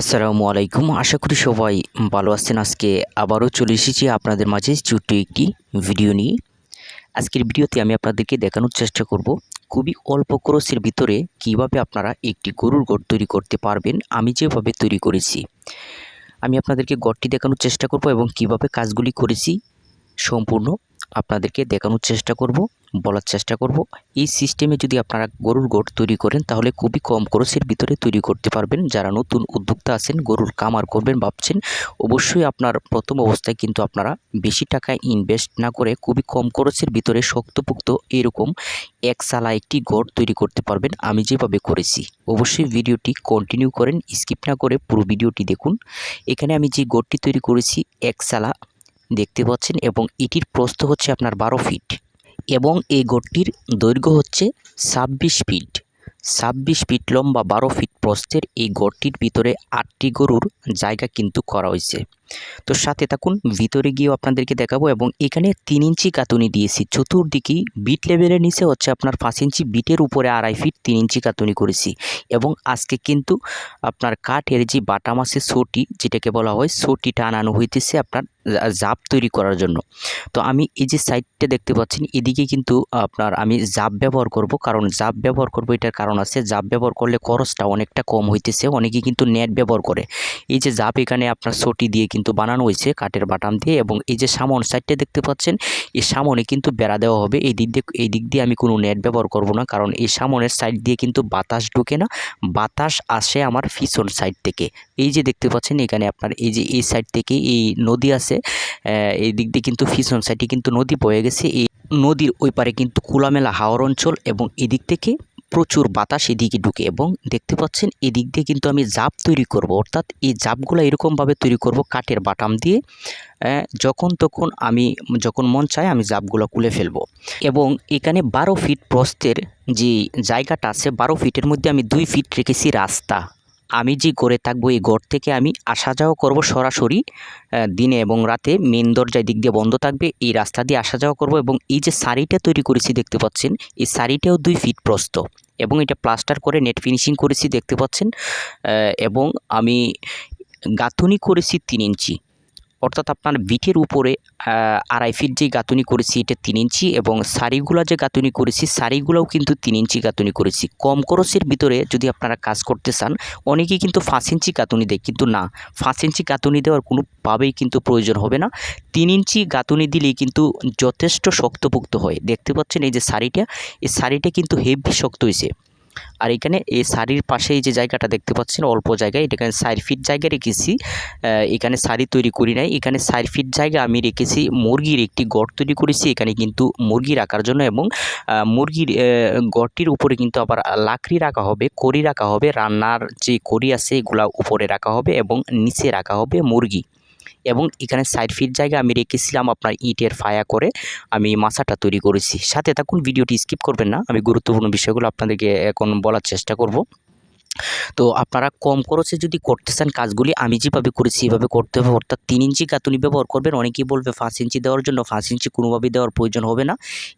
আসসালামু আলাইকুম। আশা করি সবাই ভালো আছেন। আজকে আবারও চলে এসেছি আপনাদের মাঝে ছোট্ট একটি ভিডিও নিয়ে। আজকের ভিডিওতে আমি আপনাদেরকে দেখানোর চেষ্টা করব, খুবই অল্প খরচের ভিতরে কীভাবে আপনারা একটি গরুর গড় তৈরি করতে পারবেন। আমি যেভাবে তৈরি করেছি, আমি আপনাদেরকে গড়টি দেখানোর চেষ্টা করব এবং কীভাবে কাজগুলি করেছি সম্পূর্ণ আপনাদেরকে দেখানোর চেষ্টা করব, বলার চেষ্টা করব। এই সিস্টেমে যদি আপনারা গরুর গোট তৈরি করেন, তাহলে খুবই কম খরচের ভিতরে তৈরি করতে পারবেন। যারা নতুন উদ্যোক্তা আছেন, গরুর কামার করবেন ভাবছেন, অবশ্যই আপনার প্রথম অবস্থায় কিন্তু আপনারা বেশি টাকা ইনভেস্ট না করে খুবই কম খরচের ভিতরে শক্তপুক্ত এরকম এক সালা একটি গড় তৈরি করতে পারবেন। আমি যেভাবে করেছি, অবশ্যই ভিডিওটি কন্টিনিউ করেন স্কিপ না করে পুরো ভিডিওটি দেখুন। এখানে আমি যে গড়টি তৈরি করেছি, এক সালা দেখতে পাচ্ছেন এবং এটির প্রস্থ হচ্ছে আপনার বারো ফিট এবং এই গড়টির দৈর্ঘ্য হচ্ছে ছাব্বিশ ফিট ছাব্বিশ ফিট লম্বা বারো ফিট প্রস্থের এই গড়টির ভিতরে আটটি গরুর জায়গা কিন্তু করা হয়েছে। তো সাথে থাকুন, ভিতরে গিয়েও আপনাদেরকে দেখাবো এবং এখানে তিন ইঞ্চি কাতুনি দিয়েছি। চতুর্দিকেই বিট লেভেলের নিচে হচ্ছে আপনার পাঁচ ইঞ্চি বিটের উপরে আড়াই ফিট তিন ইঞ্চি কাতুনি করেছি এবং আজকে কিন্তু আপনার কাঠের যে বাটা মাছের সোটি, যেটাকে বলা হয় সোটি টানানো হইতেছে আপনার জাপ তৈরি করার জন্য। তো আমি এই যে সাইডটা দেখতে পাচ্ছেন, এদিকে কিন্তু আপনার আমি জাপ ব্যবহার করব, কারণ জাপ ব্যবহার করব, এটার কারণ আছে জাপ ব্যবহার করলে খরচটা অনেকটা কম হইতেছে, অনেকেই কিন্তু নেট ব্যবহার করে। এই যে জাপ এখানে আপনার সোটি দিয়ে কিন্তু বানানো হয়েছে কাঠের বাটাম দিয়ে এবং এই যে সামন সাইডটা দেখতে পাচ্ছেন, এই সামনে কিন্তু বেড়া দেওয়া হবে। এই দিক দিয়ে, এই দিক দিয়ে আমি কোনো নেট ব্যবহার করব না কারণ এই সামনের সাইড দিয়ে কিন্তু বাতাস ঢোকে না। বাতাস আসে আমার পিছন সাইড থেকে। এই যে দেখতে পাচ্ছেন এখানে আপনার এই যে এই সাইড থেকে এই নদী আছে এই দিক দিয়ে কিন্তু পিছন সাইডে কিন্তু নদী বয়ে গেছে। এই নদীর ওই পারে কিন্তু খোলামেলা হাওয়ার অঞ্চল এবং এদিক থেকে প্রচুর বাতাস এদিকে ঢুকে এবং দেখতে পাচ্ছেন, এদিক দিয়ে কিন্তু আমি জাপ তৈরি করব। অর্থাৎ এই জাপগুলো এরকমভাবে তৈরি করব কাঠের বাটাম দিয়ে যখন তখন আমি, যখন মন চায় আমি জাপগুলো খুলে ফেলব। এবং এখানে বারো ফিট প্রস্থের যে জায়গাটা আছে, বারো ফিটের মধ্যে আমি দুই ফিট রেখেছি রাস্তা। আমি যে গড়ে থাকব, এই গড় থেকে আমি আসা যাওয়া করব সরাসরি দিনে এবং রাতে মেন দরজায় দিক দিয়ে বন্ধ থাকবে, এই রাস্তা দিয়ে আসা যাওয়া করব এবং এই যে শাড়িটা তৈরি করেছি দেখতে পাচ্ছেন, এই শাড়িটাও দুই ফিট প্রস্ত এবং এটা প্লাস্টার করে নেট ফিনিশিং করেছি দেখতে পাচ্ছেন এবং আমি গাঁথুনি করেছি তিন ইঞ্চি। অর্থাৎ আপনার বিটের উপরে আড়াই ফিট যে গাঁথুনি করেছি এটা তিন ইঞ্চি এবং শাড়িগুলো যে গাঁথুনি করেছি শাড়িগুলোও কিন্তু তিন ইঞ্চি গাঁথুনি করেছি। কম খরচের ভিতরে যদি আপনারা কাজ করতে চান, অনেকেই কিন্তু পাঁচ ইঞ্চি গাঁথুনি দেয়, কিন্তু না, পাঁচ ইঞ্চি গাঁথুনি দেওয়ার কোনোভাবেই কিন্তু প্রয়োজন হবে না। তিন ইঞ্চি গাঁথুনি দিলেই কিন্তু যথেষ্ট শক্তপোক্ত হয়। দেখতে পাচ্ছেন এই যে শাড়িটা এই শাড়িটা কিন্তু হেভি শক্ত হয়েছে আর এখানে এই শাড়ির পাশেই যে জায়গাটা দেখতে পাচ্ছেন, অল্প জায়গায়, এটা এখানে চার ফিট জায়গা রেখেছি। এখানে শাড়ি তৈরি করি নাই। এখানে চার ফিট জায়গা আমি রেখেছি। মুরগির একটি গড় তৈরি করেছি। এখানে কিন্তু মুরগি রাখার জন্য এবং মুরগির গড়টির উপরে কিন্তু আবার লাকড়ি রাখা হবে, কড়ি রাখা হবে, রান্নার যে কড়ি আছে এগুলা উপরে রাখা হবে এবং নিচে রাখা হবে মুরগি। এবং এখানে সাইড ফিট জায়গা আমি রেখেছিলাম আপনার ইটের ফায়া করে আমি মাছাটা তৈরি করেছি। সাথে থাকুন, ভিডিওটি স্কিপ করবেন না। আমি গুরুত্বপূর্ণ বিষয়গুলো আপনাদেরকে এখন বলার চেষ্টা করব। তো আপনারা কম খরচে যদি করতে চান কাজগুলি, আমি যেভাবে করেছি এভাবে করতে হবে। অর্থাৎ তিন ইঞ্চি গাঁথুনি ব্যবহার করবেন, অনেকেই বলবে পাঁচ ইঞ্চি দেওয়ার জন্য, পাঁচ ইঞ্চি কোনোভাবেই দেওয়ার প্রয়োজন হবে না।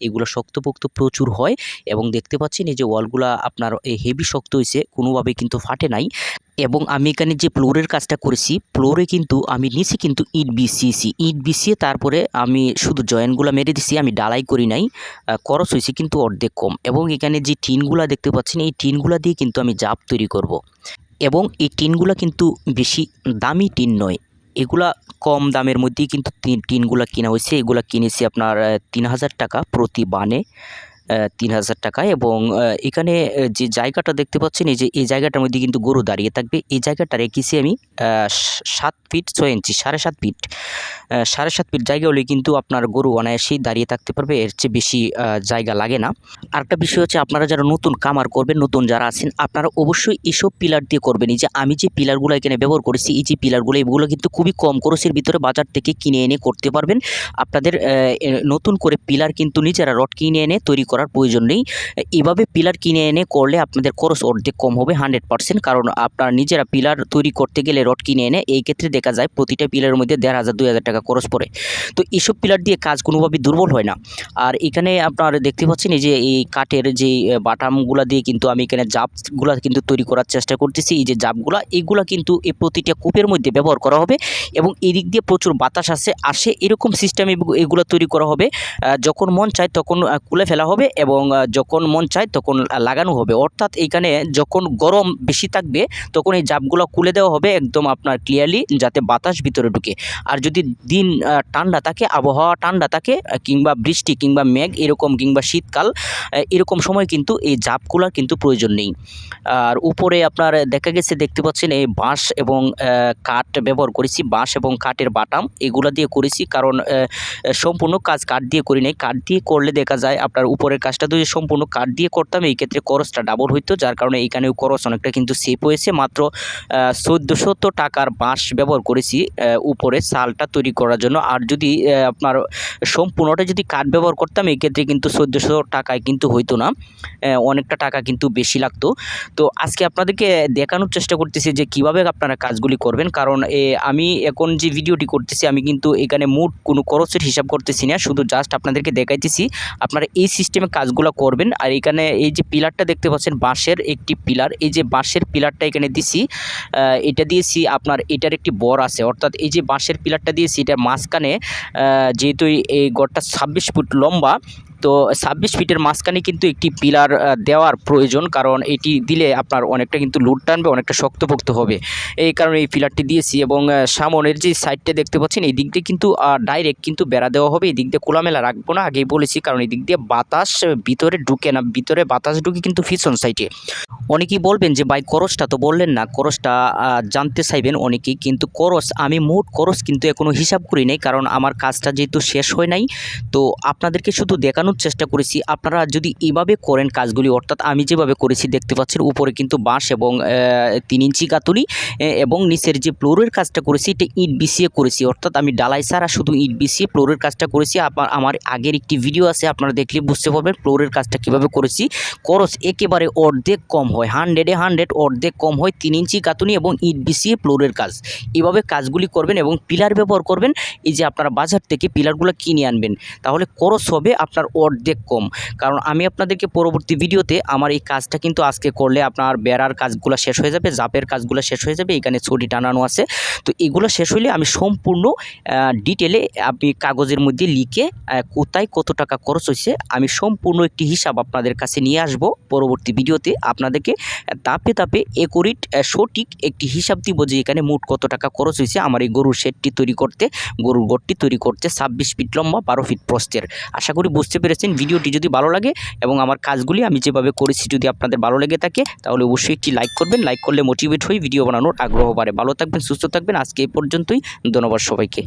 এগুলো শক্তপোক্ত প্রচুর হয় এবং দেখতে পাচ্ছেন এই যে ওয়ালগুলো আপনার হেভি শক্ত হয়েছে কোনোভাবেই কিন্তু ফাটে নাই। এবং আমি এখানে যে ফ্লোরের কাজটা করেছি, ফ্লোরে কিন্তু আমি নিচে কিন্তু ইট বিছিয়েছি। ইট বিছিয়ে তারপরে আমি শুধু জয়েন্টগুলো মেরে দিছি, আমি ডালাই করি নাই। খরচ হয়েছে কিন্তু অর্ধেক কম। এবং এখানে যে টিনগুলা দেখতে পাচ্ছেন, এই টিনগুলো দিয়ে কিন্তু আমি জাপ তৈরি করব। এবং এই টিনগুলা কিন্তু বেশি দামি টিন নয়। এগুলা কম দামের মধ্যেই কিন্তু টিন টিনগুলা কিনা হয়েছে। এগুলা কিনেছি আপনার তিন হাজার টাকা প্রতি বানে। তিন হাজার টাকা এবং এখানে যে জায়গাটা দেখতে পাচ্ছেন, এই যে, এই জায়গাটার মধ্যে কিন্তু গরু দাঁড়িয়ে থাকবে। এই জায়গাটা রেখেছি আমি সাত ফিট ছয় ইঞ্চি, সাড়ে সাত ফিট। সাড়ে সাত ফিট জায়গা হলে কিন্তু আপনার গরু অনায়াসেই দাঁড়িয়ে থাকতে পারবে, এর চেয়ে বেশি জায়গা লাগে না। আরেকটা বিষয় হচ্ছে, আপনারা যারা নতুন কামার করবেন, নতুন যারা আছেন, আপনারা অবশ্যই এসব পিলার দিয়ে করবেন। এই যে, আমি যে পিলারগুলো এখানে ব্যবহার করেছি, এই যে পিলারগুলো, এগুলো কিন্তু খুবই কম খরচের ভিতরে বাজার থেকে কিনে এনে করতে পারবেন। আপনাদের নতুন করে পিলার কিন্তু নিজেরা রড কিনে এনে তৈরি করার করার প্রয়োজন নেই। এভাবে পিলার কিনে এনে করলে আপনাদের খরচ অর্ধেক কম হবে হান্ড্রেড পার্সেন্ট কারণ আপনার নিজেরা পিলার তৈরি করতে গেলে রড কিনে এনে এই ক্ষেত্রে দেখা যায় প্রতিটা পিলারের মধ্যে দেড় হাজার দুই হাজার টাকা খরচ পড়ে। তো এইসব পিলার দিয়ে কাজ কোনোভাবেই দুর্বল হয় না। আর এখানে আপনার দেখতে পাচ্ছেন এই যে এই কাঠের যে বাটামগুলো দিয়ে কিন্তু আমি এখানে জাপগুলো কিন্তু তৈরি করার চেষ্টা করতেছি। এই যে জাপগুলা এইগুলা কিন্তু এই প্রতিটা কূপের মধ্যে ব্যবহার করা হবে এবং এদিক দিয়ে প্রচুর বাতাস আসে আসে এরকম সিস্টেম এগুলো তৈরি করা হবে। যখন মন চায় তখন খুলে ফেলা হবে এবং যখন মন চায় তখন লাগানো হবে। অর্থাৎ এইখানে যখন গরম বেশি থাকবে তখন এই জাপগুলো খুলে দেওয়া হবে একদম আপনার ক্লিয়ারলি যাতে বাতাস ভিতরে ঢুকে। আর যদি দিন ঠান্ডা থাকে, আবহাওয়া ঠান্ডা থাকে কিংবা বৃষ্টি কিংবা মেঘ এরকম কিংবা শীতকাল এরকম সময় কিন্তু এই জাপগুলার কিন্তু প্রয়োজন নেই। আর উপরে আপনার দেখা গেছে দেখতে পাচ্ছেন এই বাঁশ এবং কাঠ ব্যবহার করেছি। বাঁশ এবং কাঠের বাটাম এগুলো দিয়ে করেছি কারণ সম্পূর্ণ কাজ কাঠ দিয়ে করি নাই। কাঠ দিয়ে করলে দেখা যায় আপনার উপরের কাজটা যদি সম্পূর্ণ কাঠ দিয়ে করতাম, এই ক্ষেত্রে খরচটা ডাবল হইতো, যার কারণে এইখানেও খরচ অনেকটা কিন্তু সেভ হয়েছে। মাত্র চোদ্দোশো টাকার বাঁশ ব্যবহার করেছি উপরে সালটা তৈরি করার জন্য। আর যদি আপনার সম্পূর্ণটা যদি কাঠ ব্যবহার করতাম, এই ক্ষেত্রে কিন্তু চোদ্দোশো টাকায় কিন্তু হইতো না অনেকটা টাকা কিন্তু বেশি লাগতো। তো আজকে আপনাদেরকে দেখানোর চেষ্টা করতেছি যে কীভাবে আপনারা কাজগুলি করবেন, কারণ আমি এখন যে ভিডিওটি করতেছি, আমি কিন্তু এখানে মোট কোনো খরচের হিসাব করতেছি না, শুধু জাস্ট আপনাদেরকে দেখাইতেছি। আপনারা এই সিস্টেমে কাজগুলো করবেন, আর এখানে এই যে পিলারটা দেখতে পাচ্ছেন, বাঁশের একটি পিলার। এই যে বাঁশের পিলারটা এখানে দিছি এটা দিয়েছি আপনার, এটার একটি বর আছে। অর্থাৎ এই যে বাঁশের পিলারটা দিয়েছি, এটার মাঝখানে যেহেতু এই গড়টা ছাব্বিশ ফুট লম্বা তো ছাব্বিশ ফিটের মাঝখানে কিন্তু একটি পিলার দেওয়ার প্রয়োজন, কারণ এটি দিলে আপনার অনেকটা কিন্তু লুট টানবে, অনেকটা শক্তপোক্ত হবে। এই কারণে এই পিলারটি দিয়েছি এবং সামনের যে সাইডটা দেখতে পাচ্ছেন, এই দিক কিন্তু ডাইরেক্ট কিন্তু বেড়া দেওয়া হবে। এই দিক দিয়ে খোলামেলা রাখব না, আগেই বলেছি, কারণ এই দিক দিয়ে বাতাস ভিতরে ঢুকে না, ভিতরে বাতাস ঢুকে কিন্তু পিছন সাইডে। অনেকেই বলবেন যে, ভাই করসটা তো বললেন না করসটা জানতে চাইবেন। অনেকেই কিন্তু করস আমি মোট করস কিন্তু এখনও হিসাব করি নাই, কারণ আমার কাজটা যেহেতু শেষ হয় নাই, তো আপনাদেরকে শুধু দেখানোর চেষ্টা করেছি। আপনারা যদি এভাবে করেন কাজগুলি, অর্থাৎ আমি যেভাবে করেছি, দেখতে পাচ্ছেন উপরে কিন্তু বাঁশ এবং তিন ইঞ্চি গাতুরি এবং নিচের যে ফ্লোরের কাজটা করেছি, এটা ইট বিছিয়ে করেছি। অর্থাৎ আমি ডালাই ছাড়া শুধু ইট বিছিয়ে ফ্লোরের কাজটা করেছি। আবার আমার আগের একটি ভিডিও আছে, আপনারা দেখলে বুঝতে পারবেন ফ্লোরের কাজটা কীভাবে করেছি। খরচ একেবারে অর্ধেক কম হয় হান্ড্রেডে হান্ড্রেড অর্ধেক কম হয় তিন ইঞ্চি কাতুনি এবং ইট বিছিয়ে ফ্লোরের কাজ। এভাবে কাজগুলি করবেন এবং পিলার ব্যবহার করবেন। এই যে আপনারা বাজার থেকে পিলারগুলো কিনে আনবেন, তাহলে খরচ হবে আপনার অর্ধেক কম। কারণ আমি আপনাদেরকে পরবর্তী ভিডিওতে আমার এই কাজটা কিন্তু আজকে করলে আপনার বেড়ার কাজগুলো শেষ হয়ে যাবে, জাপের কাজগুলো শেষ হয়ে যাবে, এখানে ছড়ি টানানো আছে। তো এগুলো শেষ হলে আমি সম্পূর্ণ ডিটেলে আপনি কাগজের মধ্যে লিখে কোথায় কত টাকা খরচ হয়েছে আমি সম্পূর্ণ একটি হিসাব আপনাদের কাছে নিয়ে আসব পরবর্তী ভিডিওতে। আপনাদেরকে তাপে তাপে একরিট সঠিক একটি হিসাব দিব যে এখানে মোট কত টাকা খরচ হয়েছে আমার এই গরুর শেডটি তৈরি করতে, গরুর গড়টি তৈরি করতে ছাব্বিশ ফিট লম্বা, বারো ফিট প্রস্তের আশা করি বুঝতে পেরেছেন, ভিডিওটি যদি ভালো লাগে এবং আমার কাজগুলি আমি যেভাবে করেছি যদি আপনাদের ভালো লেগে থাকে, তাহলে অবশ্যই একটি লাইক করবেন। লাইক করলে মোটিভেট হয়ে ভিডিও বানানোর আগ্রহ বাড়ে। ভালো থাকবেন, সুস্থ থাকবেন। আজকে এই পর্যন্তই। ধন্যবাদ সবাইকে।